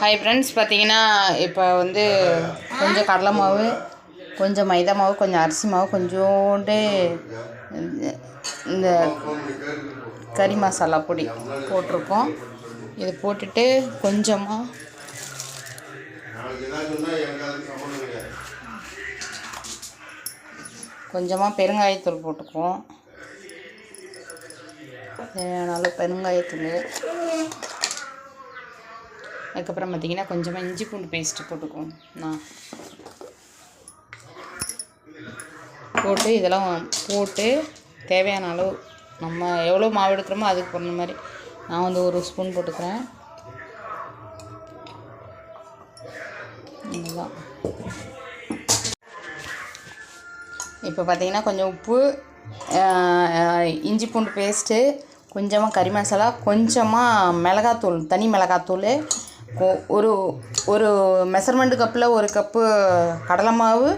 Hi friends பார்த்தீங்கன்னா இப்போ வந்து கொஞ்சம் கடலை மாவு கொஞ்சம் மைதா மாவு கொஞ்சம் அரிசி மாவு கொஞ்சோண்டு இந்த கறி மசாலா பொடி போட்டிருக்கோம். இது போட்டுட்டு கொஞ்சமாக கொஞ்சமாக பெருங்காயத்தூள் போட்டுக்குவோம். தேவையான அளவு பெருங்காயத்தூள். அதுக்கப்புறம் பார்த்தீங்கன்னா கொஞ்சமாக இஞ்சி பூண்டு பேஸ்ட்டு போட்டுக்குவோம். நான் போட்டு இதெல்லாம் போட்டு தேவையான அளவு நம்ம எவ்வளோ மாவு எடுக்கிறோமோ அதுக்கு பொறுத்த மாதிரி நான் வந்து ஒரு ஸ்பூன் போட்டுக்கிறேன். இதுதான் இப்போ பார்த்தீங்கன்னா கொஞ்சம் உப்பு இஞ்சி பூண்டு பேஸ்ட்டு கொஞ்சமாக கறி மசாலா கொஞ்சமாக மிளகாத்தூள் தனி மிளகாத்தூள் ஒரு ஒரு மெஷர்மெண்ட் கப்பில் ஒரு கப்பு கடலை மாவு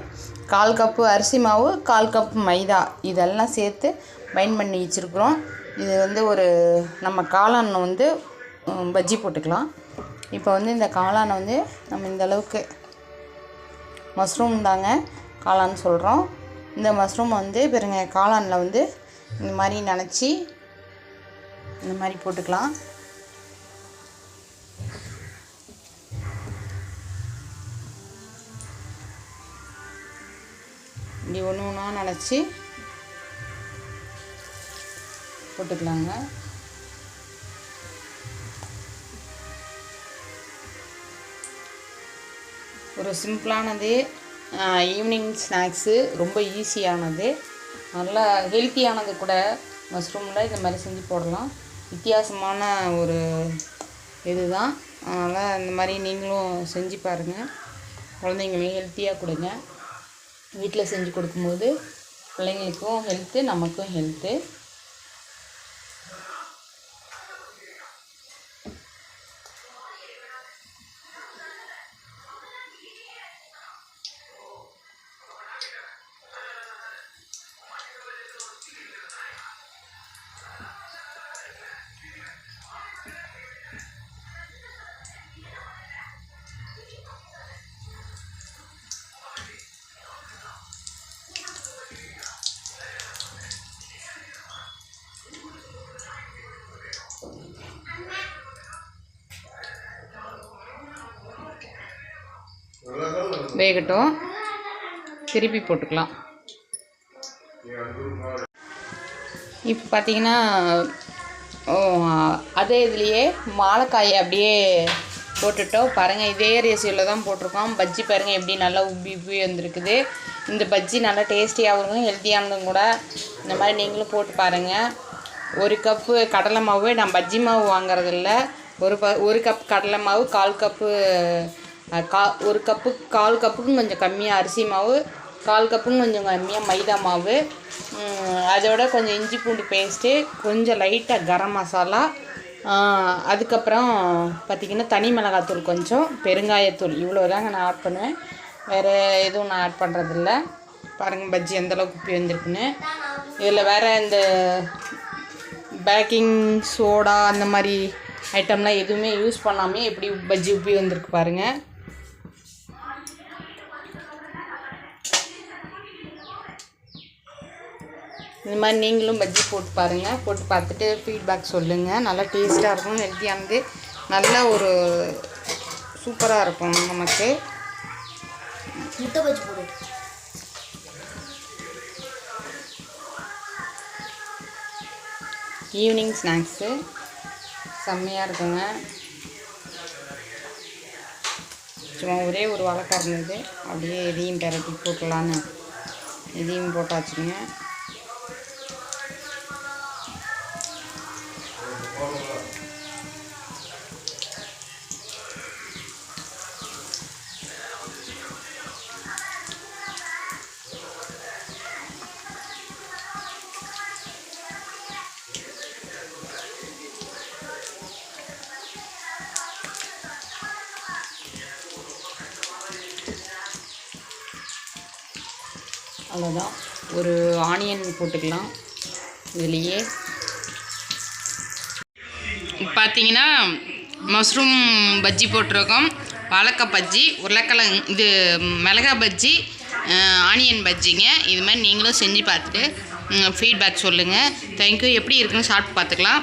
கால் கப்பு அரிசி மாவு கால் கப் மைதா. இதெல்லாம் சேர்த்து பைண்ட் பண்ணி வச்சுருக்குறோம். இது வந்து ஒரு நம்ம காளான் வந்து பஜ்ஜி போட்டுக்கலாம். இப்போ வந்து இந்த காளானை வந்து நம்ம இந்த அளவுக்கு மஷ்ரூம் தாங்க காளான் சொல்கிறோம் இந்த மஷ்ரூம் வந்து பாருங்க காளானில் வந்து இந்த மாதிரி நினச்சி இந்த மாதிரி போட்டுக்கலாம். இப்படி ஒன்று ஒன்றா நினச்சி போட்டுக்கலாங்க. ஒரு சிம்பிளானது ஈவினிங் ஸ்நாக்ஸு ரொம்ப ஈஸியானது நல்லா ஹெல்த்தியானது கூட மஷ்ரூமில் இந்த மாதிரி செஞ்சு போடலாம். வித்தியாசமான ஒரு இதுதான். அதனால் இந்த மாதிரி நீங்களும் செஞ்சு பாருங்கள் குழந்தைங்களுக்கு ஹெல்த்தியாக கொடுங்க. வீட்டில் செஞ்சு கொடுக்கும்போது பிள்ளைங்களுக்கும் ஹெல்த்து நமக்கும் ஹெல்த்து வேகட்டும். திருப்பி போட்டுக்கலாம். இப்போ பார்த்தீங்கன்னா அதே இதுலேயே வாழைக்காயை அப்படியே போட்டுட்டோம். பாருங்கள் இதே ரேசியோவில் தான் போட்டிருக்கோம். பஜ்ஜி பாருங்கள் எப்படி நல்லா உப்பி உப்பி வந்திருக்குது. இந்த பஜ்ஜி நல்லா டேஸ்டியாகவும் இருக்கும் ஹெல்த்தியானதும் கூட இந்த மாதிரி நீங்களும் போட்டு பாருங்கள் ஒரு கப்பு கடலை மாவு நான் பஜ்ஜி மாவு வாங்குறதில்ல. ஒரு ப ஒரு கப் கடலை மாவு கால் கப்பு கா ஒரு கப்பு கால் கப்புக்கும் கொஞ்சம் கம்மியாக அரிசி மாவு கால் கப்புக்கும் கொஞ்சம் கம்மியாக மைதா மாவு அதோட கொஞ்சம் இஞ்சி பூண்டு பேஸ்ட்டு கொஞ்சம் லைட்டாக கரம் மசாலா அதுக்கப்புறம் பார்த்திங்கன்னா தனி மிளகாத்தூள் கொஞ்சம் பெருங்காயத்தூள் இவ்வளோ தாங்க நான் ஆட் பண்ணுவேன். வேறு எதுவும் நான் ஆட் பண்ணுறதில்ல பாருங்கள் பஜ்ஜி எந்தளவுக்கு உப்பி வந்திருக்குன்னு. இதில் வேறு இந்த பேக்கிங் சோடா அந்த மாதிரி ஐட்டம்லாம் எதுவுமே யூஸ் பண்ணாமே எப்படி பஜ்ஜி உப்பி வந்திருக்கு பாருங்கள் இந்த மாதிரி நீங்களும் பஜ்ஜி போட்டு பாருங்கள் போட்டு பார்த்துட்டு ஃபீட்பேக் சொல்லுங்கள் நல்லா டேஸ்ட்டாக இருக்கும் ஹெல்த்தியானது நல்ல ஒரு சூப்பராக இருக்கும் நமக்கு. முட்டை பஜ்ஜி போடு. ஈவினிங் ஸ்நாக்ஸு செம்மையாக இருக்குங்க. சும்மா ஒரே ஒரு வாழைக்காய் இருந்தது. அப்படியே இதையும் பெரட்டி போட்டலான்னு இதையும் போட்டாச்சுங்க. அவ்வளோதான் ஒரு ஆனியன் போட்டுக்கலாம். இதுலேயே. பார்த்தீங்கன்னா மஷ்ரூம் பஜ்ஜி போட்டிருக்கோம். வாழைக்காய் பஜ்ஜி உருளைக்கிழங்கு இது மிளகா பஜ்ஜி ஆனியன் பஜ்ஜிங்க இது மாதிரி நீங்களும் செஞ்சு பார்த்துட்டு ஃபீட்பேக் சொல்லுங்கள் தேங்க்யூ எப்படி இருக்குன்னு சாப்பிட்டு பார்த்துக்கலாம்.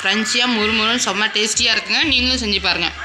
க்ரன்ச்சியாக முறுமுறுன்னு செம்ம டேஸ்டியாக இருக்குங்க. நீங்களும் செஞ்சு பாருங்கள்